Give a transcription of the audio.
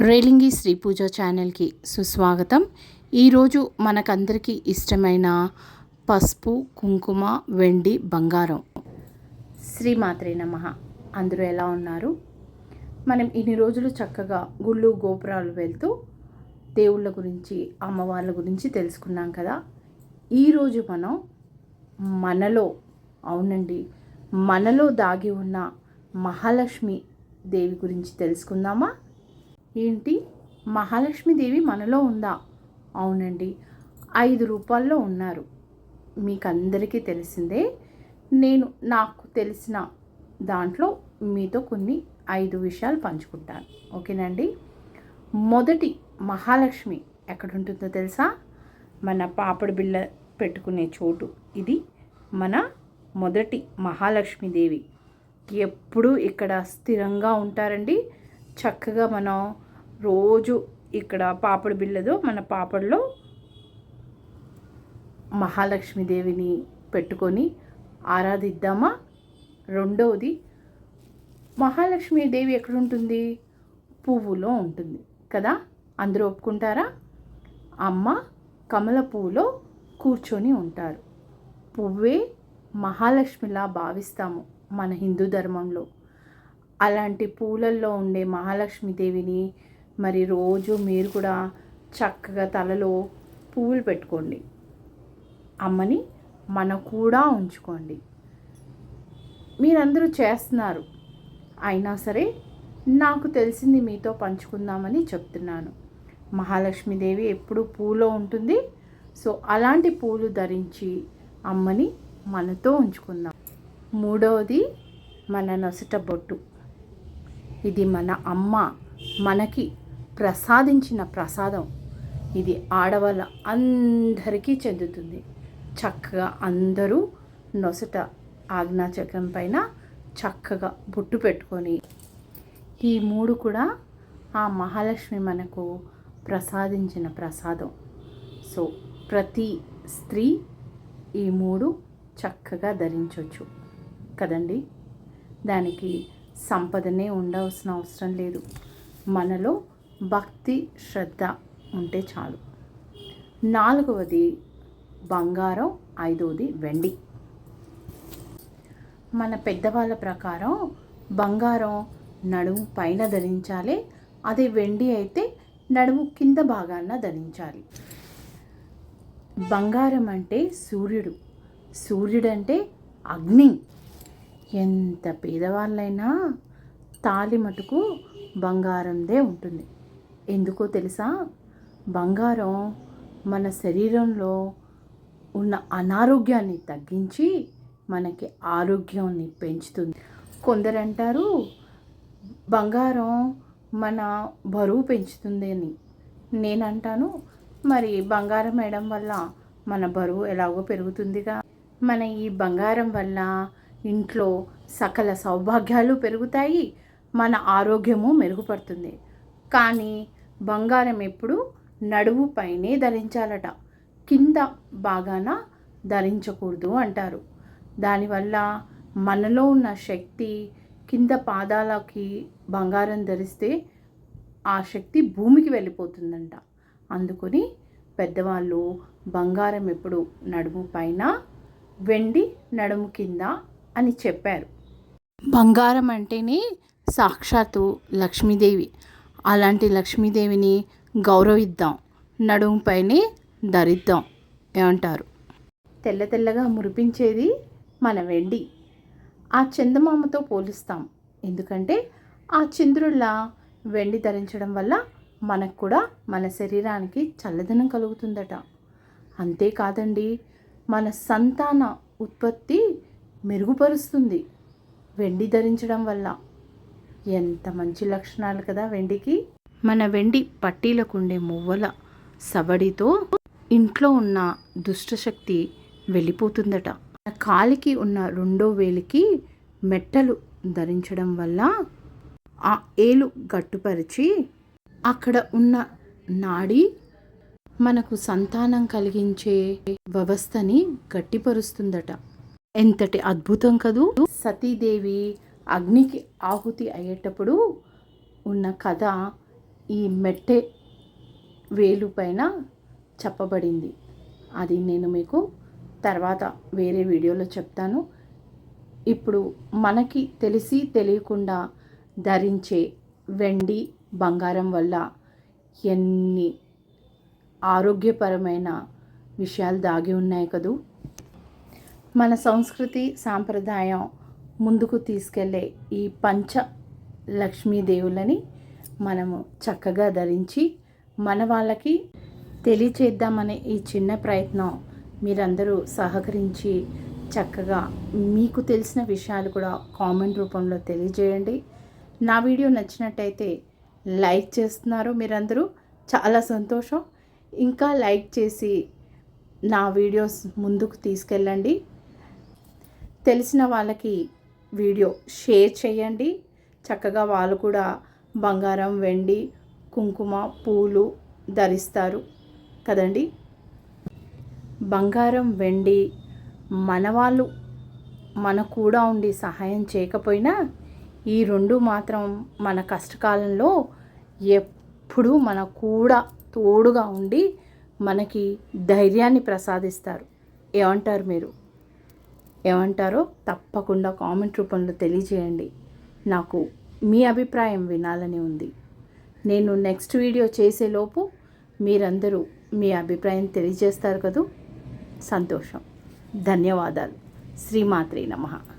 రేలింగి శ్రీ పూజ ఛానల్కి సుస్వాగతం. ఈరోజు మనకందరికీ ఇష్టమైన పసుపు కుంకుమ వెండి బంగారం. శ్రీమాత్రే నమ. అందరూ ఎలా ఉన్నారు? మనం ఇన్ని రోజులు చక్కగా గుళ్ళు గోపురాలు వెళ్తూ దేవుళ్ళ గురించి అమ్మవార్ల గురించి తెలుసుకున్నాం కదా. ఈరోజు మనం మనలో అవునండి మనలో దాగి ఉన్న మహాలక్ష్మి దేవి గురించి తెలుసుకుందామా? ఏంటి? మహాలక్ష్మీదేవి మనలో ఉందా? అవునండి. ఐదు రూపాల్లో ఉన్నారు. మీకు అందరికీ తెలిసిందే నేను నాకు తెలిసిన దాంట్లో మీతో కొన్ని ఐదు విషయాలు పంచుకుంటాను. ఓకేనండి? మొదటి మహాలక్ష్మి ఎక్కడుంటుందో తెలుసా? మన పాపడి బిళ్ళ పెట్టుకునే చోటు. ఇది మన మొదటి మహాలక్ష్మీదేవి. ఎప్పుడూ ఇక్కడ స్థిరంగా ఉంటారండి. చక్కగా మనం రోజు ఇక్కడ పాపడు బిళ్ళదో మన పాపడులో మహాలక్ష్మీదేవిని పెట్టుకొని ఆరాధిద్దామా? రెండవది మహాలక్ష్మీదేవి ఎక్కడుంటుంది? పువ్వులో ఉంటుంది. కదా? అందరూ ఒప్పుకుంటారా? అమ్మ కమల పువ్వులో కూర్చొని ఉంటారు. పువ్వే మహాలక్ష్మిలా భావిస్తాము మన హిందూ ధర్మంలో. అలాంటి పూలల్లో ఉండే మహాలక్ష్మీదేవిని మరి రోజు మీరు కూడా చక్కగా తలలో పువ్వులు పెట్టుకోండి. అమ్మని మన కూడా ఉంచుకోండి. మీరందరూ చేస్తున్నారు. అయినా సరే నాకు తెలిసింది మీతో పంచుకుందామని చెప్తున్నాను. మహాలక్ష్మీదేవి ఎప్పుడు పూలో ఉంటుంది. సో అలాంటి పూలు ధరించి అమ్మని మనతో ఉంచుకుందాం. మూడవది మన నొసట బొట్టు. ఇది మన అమ్మ మనకి ప్రసాదించిన ప్రసాదం. ఇది ఆడవాళ్ళ అందరికీ చెందుతుంది. చక్కగా అందరూ నొసట ఆజ్ఞాచక్రం పైన చక్కగా బొట్టు పెట్టుకొని ఈ మూడు కూడా ఆ మహాలక్ష్మి మనకు ప్రసాదించిన ప్రసాదం. సో ప్రతి స్త్రీ ఈ మూడు చక్కగా ధరించవచ్చు కదండి? దానికి సంపదనే ఉండవలసిన అవసరం లేదు. మనలో భక్తి శ్రద్ధ ఉంటే చాలు. నాలుగవది బంగారం ఐదవది వెండి. మన పెద్దవాళ్ళ ప్రకారం బంగారం నడుము పైన ధరించాలి అదే వెండి అయితే నడుము కింద భాగాన ధరించాలి. బంగారం అంటే సూర్యుడు. సూర్యుడంటే అగ్ని. ఎంత పేదవాళ్ళైనా తాలి మటుకు బంగారందే ఉంటుంది. ఎందుకో తెలుసా? బంగారం మన శరీరంలో ఉన్న అనారోగ్యాన్ని తగ్గించి మనకి ఆరోగ్యాన్ని పెంచుతుంది. కొందరు అంటారు బంగారం మన బరువు పెంచుతుంది అని. నేనంటాను మరి బంగారం వేయడం వల్ల మన బరువు ఎలాగో పెరుగుతుందిగా? మన ఈ బంగారం వల్ల ఇంట్లో సకల సౌభాగ్యాలు పెరుగుతాయి మన ఆరోగ్యము మెరుగుపడుతుంది. కానీ బంగారం ఎప్పుడు నడుము పైనే ధరించాలట. కింద బాగాన ధరించకూడదు అంటారు. దానివల్ల మనలో ఉన్న శక్తి కింద పాదాలకి బంగారం ధరిస్తే ఆ శక్తి భూమికి వెళ్ళిపోతుందంట. అందుకొని పెద్దవాళ్ళు బంగారం ఎప్పుడు నడుము పైన వెండి నడుము కింద అని చెప్పారు. బంగారం అంటేనే సాక్షాత్తు లక్ష్మీదేవి. అలాంటి లక్ష్మీదేవిని గౌరవిద్దాం. నడుముపైనే ధరిద్దాం ఏమంటారు? తెల్ల తెల్లగా మురిపించేది మన వెండి. ఆ చందమామతో పోలుస్తాం. ఎందుకంటే ఆ చంద్రుల్లా వెండి ధరించడం వల్ల మనకు కూడా మన శరీరానికి చల్లదనం కలుగుతుందట. అంతేకాదండి మన సంతాన ఉత్పత్తి మెరుగుపరుస్తుంది. వెండి ధరించడం వల్ల. ఎంత మంచి లక్షణాలు కదా వెండికి. మన వెండి పట్టీలకు ఉండే మువ్వల సవడితో ఇంట్లో ఉన్న దుష్టశక్తి వెళ్ళిపోతుందట. మన కాలికి ఉన్న రెండో వేలికి మెట్టలు ధరించడం వల్ల ఆ ఏలు గట్టుపరిచి అక్కడ ఉన్న నాడి మనకు సంతానం కలిగించే వ్యవస్థని గట్టిపరుస్తుందట. ఎంతటి అద్భుతం కదూ? సతీదేవి అగ్నికి ఆహుతి అయ్యేటప్పుడు ఉన్న కథ ఈ మెట్టె వేలు పైన చెప్పబడింది. అది నేను మీకు తర్వాత వేరే వీడియోలో చెప్తాను. ఇప్పుడు మనకి తెలిసి తెలియకుండా ధరించే వెండి బంగారం వల్ల ఎన్ని ఆరోగ్యపరమైన విషయాలు దాగి ఉన్నాయి కదూ? మన సంస్కృతి సాంప్రదాయం ముందుకు తీసుకెళ్ళే ఈ పంచ లక్ష్మీదేవులని మనము చక్కగా ధరించి మన వాళ్ళకి తెలియచేద్దామనే ఈ చిన్న ప్రయత్నం మీరందరూ సహకరించి చక్కగా మీకు తెలిసిన విషయాలు కూడా కామెంట్ రూపంలో తెలియజేయండి. నా వీడియో నచ్చినట్టయితే లైక్ చేస్తున్నారు మీరందరూ. చాలా సంతోషం. ఇంకా లైక్ చేసి నా వీడియోస్ ముందుకు తీసుకెళ్ళండి. తెలిసిన వాళ్ళకి వీడియో షేర్ చేయండి. చక్కగా వాళ్ళు కూడా బంగారం వెండి కుంకుమ పూలు ధరిస్తారు కదండి. బంగారం వెండి మన వాళ్ళు మన కూడా ఉండి సహాయం చేయకపోయినా ఈ రెండు మాత్రం మన కష్టకాలంలో ఎప్పుడూ మన కూడా తోడుగా ఉండి మనకి ధైర్యాన్ని ప్రసాదిస్తారు. ఏమంటారు మీరు? ఏమంటారో తప్పకుండా కామెంట్ రూపంలో తెలియజేయండి. నాకు మీ అభిప్రాయం వినాలని ఉంది. నేను నెక్స్ట్ వీడియో చేసేలోపు మీరందరూ మీ అభిప్రాయం తెలియజేస్తారు కదూ? సంతోషం. ధన్యవాదాలు. శ్రీమాత్రి నమః.